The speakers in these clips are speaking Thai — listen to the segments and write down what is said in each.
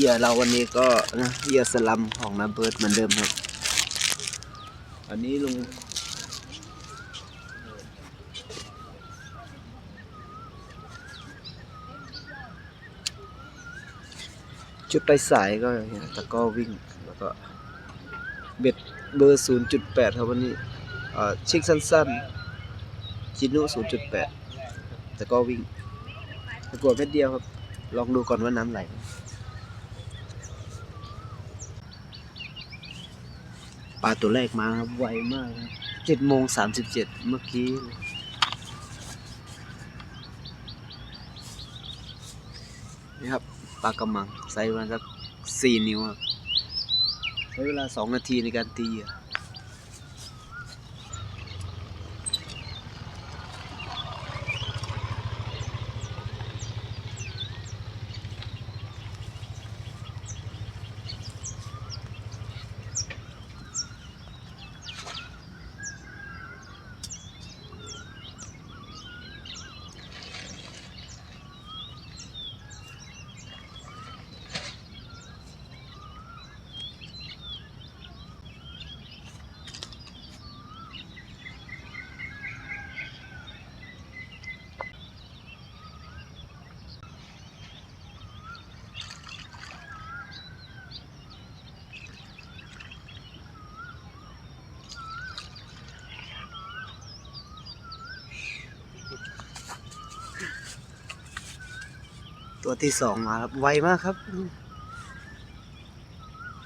เหยื่อเราวันนี้ก็นะเหยื่อสลัมของน้าเบิร์ดเหมือนเดิมครับ อันนี้ลุงจุดไปสายก็อย่างเงี้ยตะก้อวิ่งแล้วก็เบ็ดเบอร์ 0.8 ครับวันนี้เชิกสั้นๆ จินุ 0.8 แต่ก็วิ่งตะกัวเม็ดเดียวครับ ลองดูก่อนว่าน้ำไหลไหม ปลาตัวแรกมาครับไวมากครับเจ็ดโมงสามสิบเจ็ดเมื่อกี้ นี่ครับปลากระมังไซส์มาสักสี่นิ้วครับ ใช้เวลาสองนาทีในการตีอะ ตัวที่สองมาครับ ไวมากครับ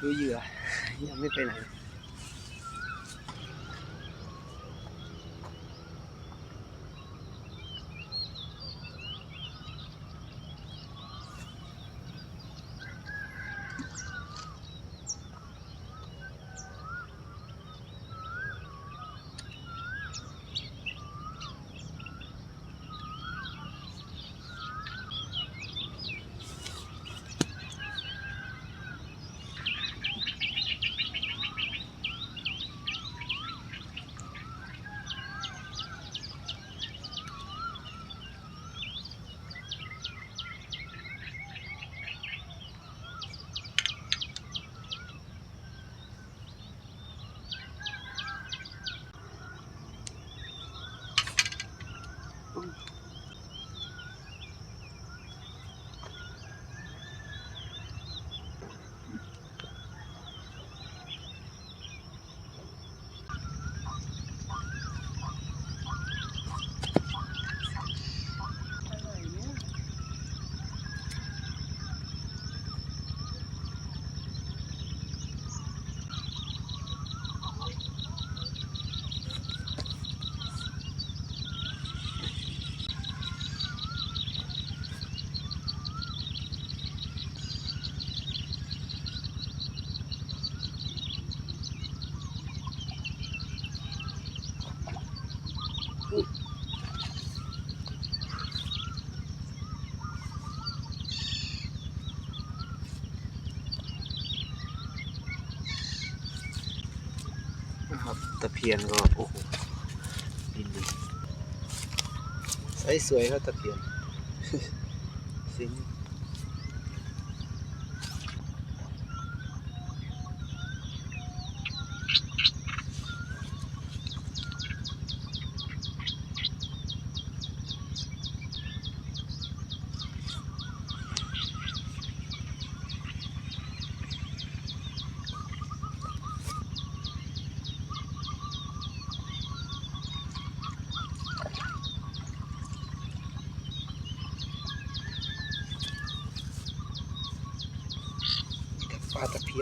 ดูเหยื่อยังไม่ไปไหน น ครับตะเพียนก็โอ้โหดินดีไซส์สวยครับตะเพียนสิง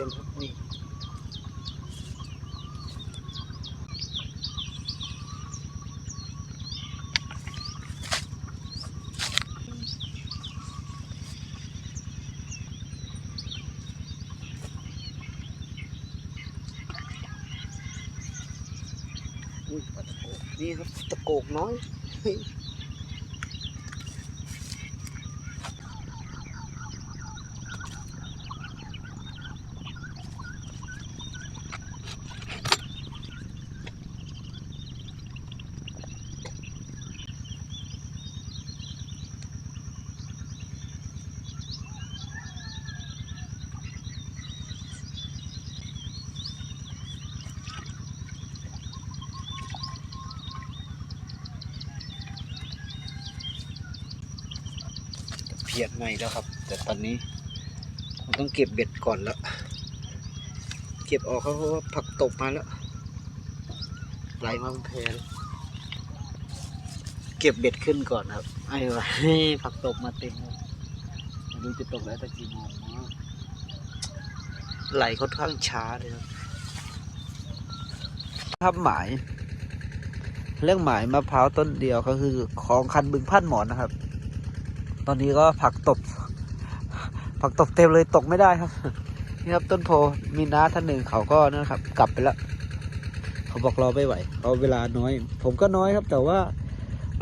ปลาตะเพียนครับนี่อุ้ยปลาตะโกกนี่ครับตะโกกน้อย พียนใหม่แล้วครับ แต่ตอนนี้ผมต้องเก็บเบ็ดก่อนแล้ว เก็บออกเขาเพราะว่าผักตบมาแล้วไหลมาเป็นเพลเก็บเบ็ดขึ้นก่อนครับ ไอ้วะผักตบมาเต็มไม่รู้จะตกแล้วต่กี่โมงไหลค่อนข้างช้าเลยครับทำหมาย เรื่องหมายมะพร้าวต้นเดียวก็คือของคันบึงพันหมอนนะครับ ตอนนี้ก็ผักตบ ผักตบเต็มเลยตกไม่ได้ครับ นี่ครับต้นโพมีน้าท่านหนึ่งเขาก็นั่นครับ กลับไปแล้ว เขาบอกรอไม่ไหวเอาเวลาน้อย ผมก็น้อยครับ แต่ว่า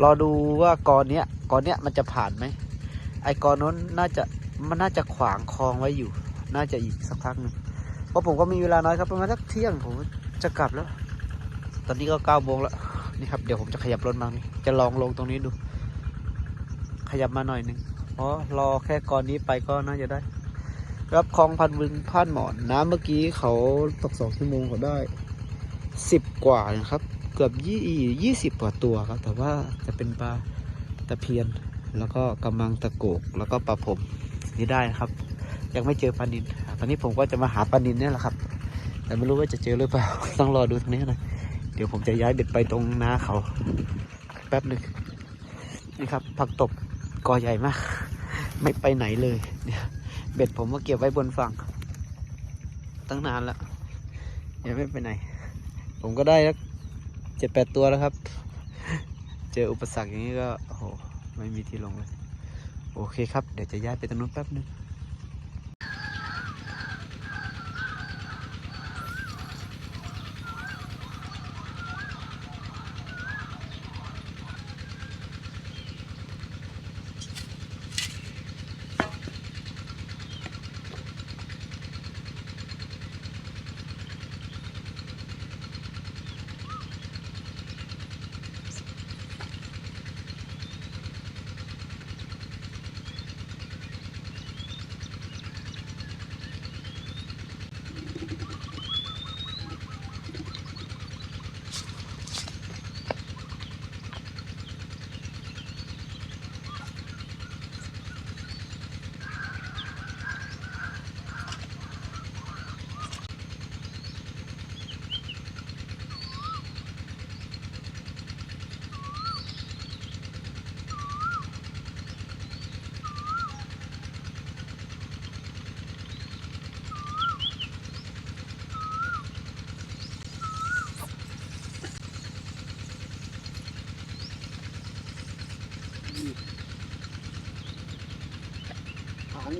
รอดูว่ากรเนี้ยกรเนี้ยมันจะผ่านไหมไอ้กรนั้นน่าจะมันน่าจะขวางคลองไว้อยู่ น่าจะอีกสักพักหนึ่งเพราะผมก็มีเวลาน้อยครับประมาณสักเที่ยงผมจะกลับแล้ว ตอนนี้ก็เก้าโมงแล้วนี่ครับเดี๋ยวผมจะขยับรถมานี่จะลองลงตรงนี้ดู ขยับมาหน่อยหนึ่งเพราะรอแค่กรนี้ไปก็น่าจะได้ รับคลองพันบึงพานหมอนน้ำเมื่อกี้เขาตกสองชั่วโมงเขาได้สิบกว่านะครับ เกือบยี่ยี่สิบกว่าตัวครับ แต่ว่าจะเป็นปลาตะเพียน แล้วก็กำมังตะโกกแล้วก็ปลาผมนี่ได้นะครับ ยังไม่เจอปลานินตอนนี้ผมก็จะมาหาปลานินเนี่ยแหละครับ แต่ไม่รู้ว่าจะเจอหรือเปล่าต้องรอดูตรงนี้นะเดี๋ยวผมจะย้ายเบ็ดไปตรงน้าเขาแป๊บหนึ่งนี่ครับผักตบ กอใหญ่มาก ไม่ไปไหนเลยเนี่ยเบ็ดผมก็เก็บไว้บนฝั่ง ตั้งนานแล้วยังไม่ไปไหน ผมก็ได้แล้วเจ็ดแปดตัวแล้วครับ เจออุปสรรคอย่างนี้ก็โอ้โหไม่มีที่ลงเลย โอเคครับ เดี๋ยวจะย้ายไปตรงนู้นแป๊บนึง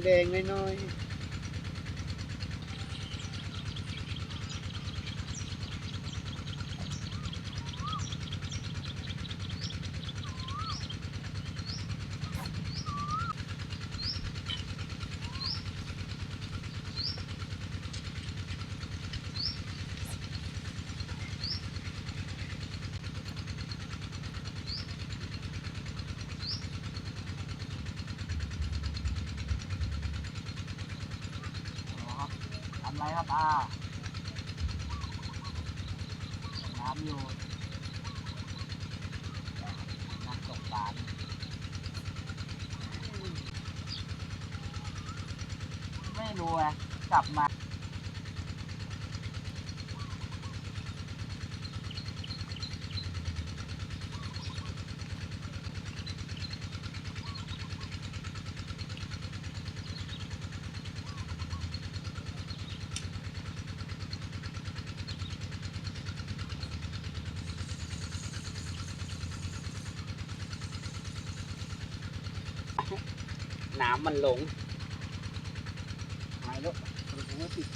แดงน้อย ไรครับอาน้ำอยู่น้ำตกปลาไม่รู้อะกลับมา น้ำมันหลงหายแล้วผมว่าติด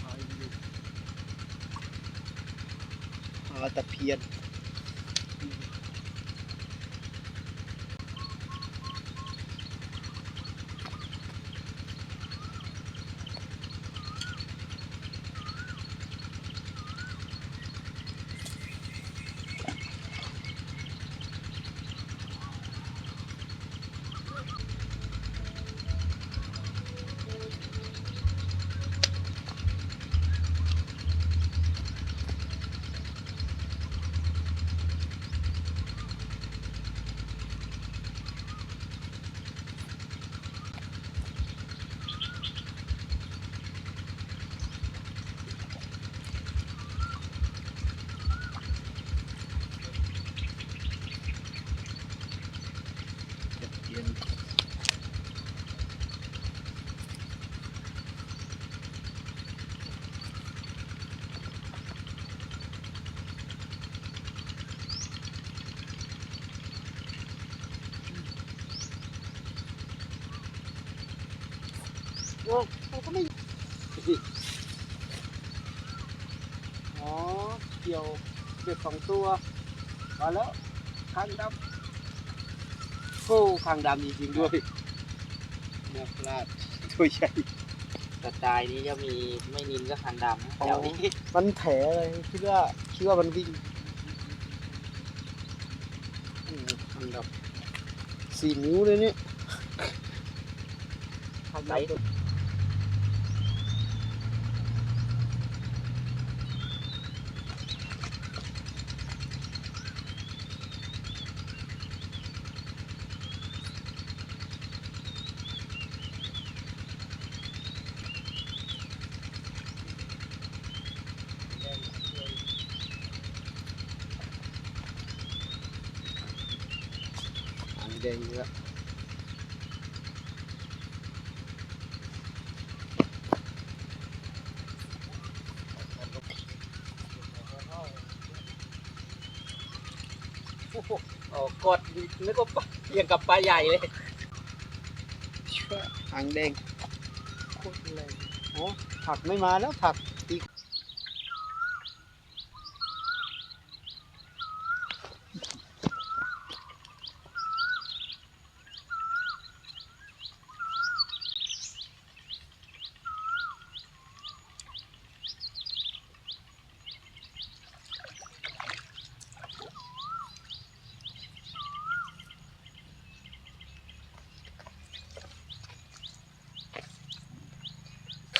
เอาอยู่อาตะเพียน ก็มันก็ไม่อ๋อเกี่ยวเบ็ดสองตัวมาแล้วคางดำโอ้คางดำจริงๆด้วยแม่พลาดตัวใหญ่กระจายนี้จะมีไม่นินก็คันดำนะอ๋อแถวนี้มันแผลอะไรคิดว่าคิดว่ามันวิ่งโอ้โหคางดำสี่นิ้วเลยเนี่ยคางดำตัวหางแดงเยอะโอ้โหโอ้กดนึกว่าปลาอย่างกับปลาใหญ่เลยชั่วหางแดงโคตรแรงโอ้ผักไม่มาแล้วผักอี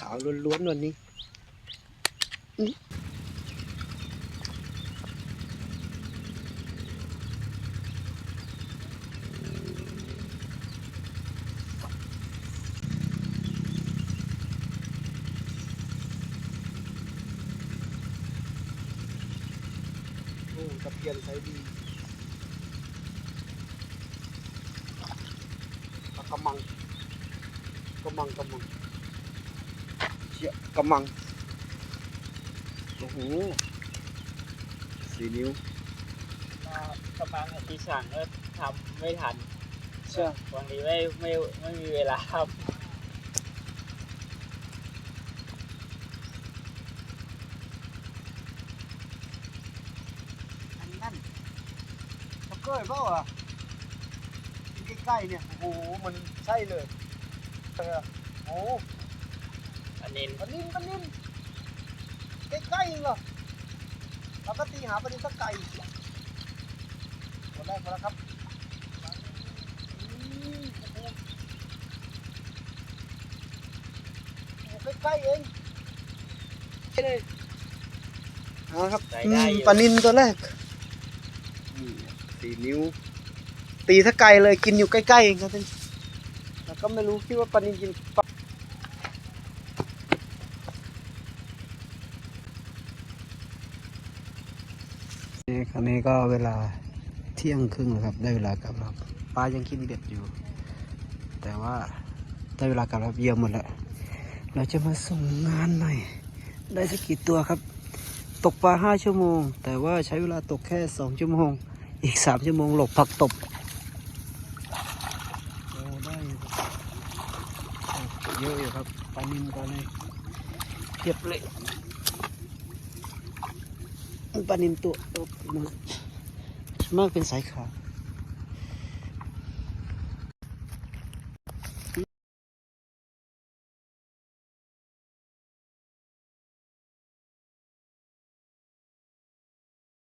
าวล้วนๆวันนี้อื้อโอ้ตะเพียนใช้ดีปลากระมังกระมังกระมังเชี่ย กำมัง โอ้โหสี่นิ้วกระมังที่สั่งก็ทำไม่ทันเชื่อบางทีไม่ไม่ไม่มีเวลาทอันนั่นตะเก้ยเปล่าอะอยู่ใกล้ๆเนี่ย โอ้โห มันใช่เลยเออโอ้โหำ อันนี้ปลานินปลานินใกล้ๆเองเหรอเราก็ตีหาปลานินสักไก่หมดแล้วหมดแล้วครับอืมโอ้โหโอ้โหใกล้ๆเองใช่เลยเอาละครับใส่อืได้มอยู่ปลานินตัวแรกนี่สี่นิ้ว ตีถ้าไกลเลยกินอยู่ใกล้ๆเองครับท่านแล้วก็ไม่รู้คิดว่าปลานินกิน ปลานี่คราวนี้ก็เวลาเที่ยงครึ่งแล้วครับ ได้เวลากลับแล้วครับปลายังกินเบ็ดอยู่ แต่ว่าได้เวลากลับแล้วครับเยี่ยมหมดแล้ว เราจะมาส่งงานหน่อย ได้สักกี่ตัวครับ ตกปลาห้าชั่วโมง แต่ว่าใช้เวลาตกแค่สองชั่วโมง อีกสามชั่วโมงหลบผักตบได้เยอะอยู่ครับปลานินปลาอะไรเทียบเลย ปลานินตัวโตมากส่วนมากเป็นสายขาว